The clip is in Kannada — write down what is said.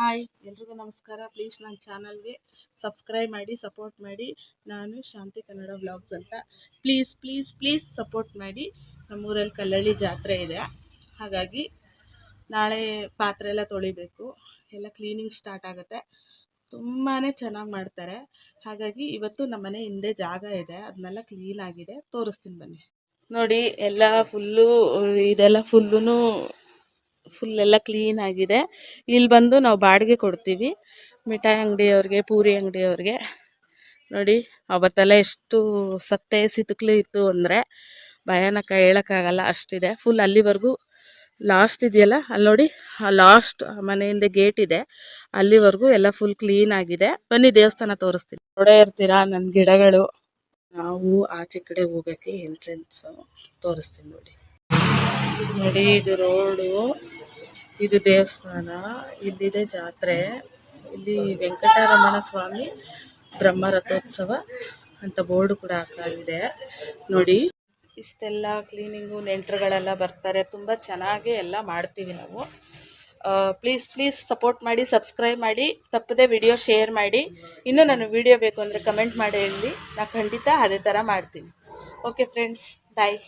ಹಾಯ್, ಎಲ್ರಿಗೂ ನಮಸ್ಕಾರ. ಪ್ಲೀಸ್ ನನ್ನ ಚಾನಲ್ಗೆ ಸಬ್ಸ್ಕ್ರೈಬ್ ಮಾಡಿ ಸಪೋರ್ಟ್ ಮಾಡಿ. ನಾನು ಶಾಂತಿ ಕನ್ನಡ ವ್ಲಾಗ್ಸ್ ಅಂತ. ಪ್ಲೀಸ್ ಪ್ಲೀಸ್ ಪ್ಲೀಸ್ ಸಪೋರ್ಟ್ ಮಾಡಿ. ನಮ್ಮೂರಲ್ಲಿ ಕಲ್ಲಳ್ಳಿ ಜಾತ್ರೆ ಇದೆ. ಹಾಗಾಗಿ ನಾಳೆ ಪಾತ್ರೆ ಎಲ್ಲ ತೊಳಿಬೇಕು. ಎಲ್ಲ ಕ್ಲೀನಿಂಗ್ ಸ್ಟಾರ್ಟ್ ಆಗುತ್ತೆ. ತುಂಬಾ ಚೆನ್ನಾಗಿ ಮಾಡ್ತಾರೆ. ಹಾಗಾಗಿ ಇವತ್ತು ನಮ್ಮ ಮನೆ ಹಿಂದೆ ಜಾಗ ಇದೆ. ಅದನ್ನೆಲ್ಲ ಕ್ಲೀನ್ ಆಗಿದೆ. ತೋರಿಸ್ತೀನಿ ಬನ್ನಿ. ನೋಡಿ, ಎಲ್ಲ ಫುಲ್ಲು ಇದೆಲ್ಲ ಫುಲ್ಲೂ ಫುಲ್ ಎಲ್ಲ ಕ್ಲೀನ್ ಆಗಿದೆ. ಇಲ್ಲಿ ಬಂದು ನಾವು ಬಾಡಿಗೆ ಕೊಡ್ತೀವಿ. ಮಿಠಾಯಿ ಅಂಗಡಿಯವ್ರಿಗೆ, ಪೂರಿ ಅಂಗಡಿಯವ್ರಿಗೆ. ನೋಡಿ, ಅವತ್ತೆಲ್ಲ ಎಷ್ಟು ಸತ್ತೆ ಸಿತುಕ್ಲು ಇತ್ತು ಅಂದರೆ ಭಯಾನಕ ಹೇಳೋಕ್ಕಾಗಲ್ಲ, ಅಷ್ಟಿದೆ. ಫುಲ್ ಅಲ್ಲಿವರೆಗೂ ಲಾಸ್ಟ್ ಇದೆಯಲ್ಲ? ಅಲ್ಲಿ ನೋಡಿ, ಆ ಲಾಸ್ಟ್ ಮನೆಯಿಂದ ಗೇಟ್ ಇದೆ. ಅಲ್ಲಿವರೆಗೂ ಎಲ್ಲ ಫುಲ್ ಕ್ಲೀನ್ ಆಗಿದೆ. ಬನ್ನಿ, ದೇವಸ್ಥಾನ ತೋರಿಸ್ತೀನಿ. ನೋಡೇ ಇರ್ತೀರಾ ನನ್ನ ಗಿಡಗಳು? ನಾವು ಆಚೆ ಕಡೆ ಹೋಗೋಕ್ಕೆ ಎಂಟ್ರೆನ್ಸು ತೋರಿಸ್ತೀನಿ ನೋಡಿ. ನೋಡಿ, ಇದು ರೋಡು ಇದು ದೇವಸ್ಥಾನ, ಇಲ್ಲಿದೆ ಜಾತ್ರೆ. ಇಲ್ಲಿ ವೆಂಕಟರಮಣ ಸ್ವಾಮಿ ಬ್ರಹ್ಮ ರಥೋತ್ಸವ ಅಂತ ಬೋರ್ಡ್ ಕೂಡ ಹಾಕಾಗಿದೆ ನೋಡಿ. ಇಷ್ಟೆಲ್ಲ ಕ್ಲೀನಿಂಗು, ನೆಂಟರುಗಳೆಲ್ಲ ಬರ್ತಾರೆ. ತುಂಬ ಚೆನ್ನಾಗಿ ಎಲ್ಲ ಮಾಡ್ತೀವಿ ನಾವು. ಪ್ಲೀಸ್ ಪ್ಲೀಸ್ ಸಪೋರ್ಟ್ ಮಾಡಿ ಸಬ್ಸ್ಕ್ರೈಬ್ ಮಾಡಿ, ತಪ್ಪದೆ ವಿಡಿಯೋ ಶೇರ್ ಮಾಡಿ. ಇನ್ನೂ ನಾನು ವಿಡಿಯೋ ಬೇಕು ಅಂದರೆ ಕಮೆಂಟ್ ಮಾಡಿ ಹೇಳಿ. ನಾ ಖಂಡಿತ ಅದೇ ಥರ ಮಾಡ್ತೀನಿ. Okay friends bye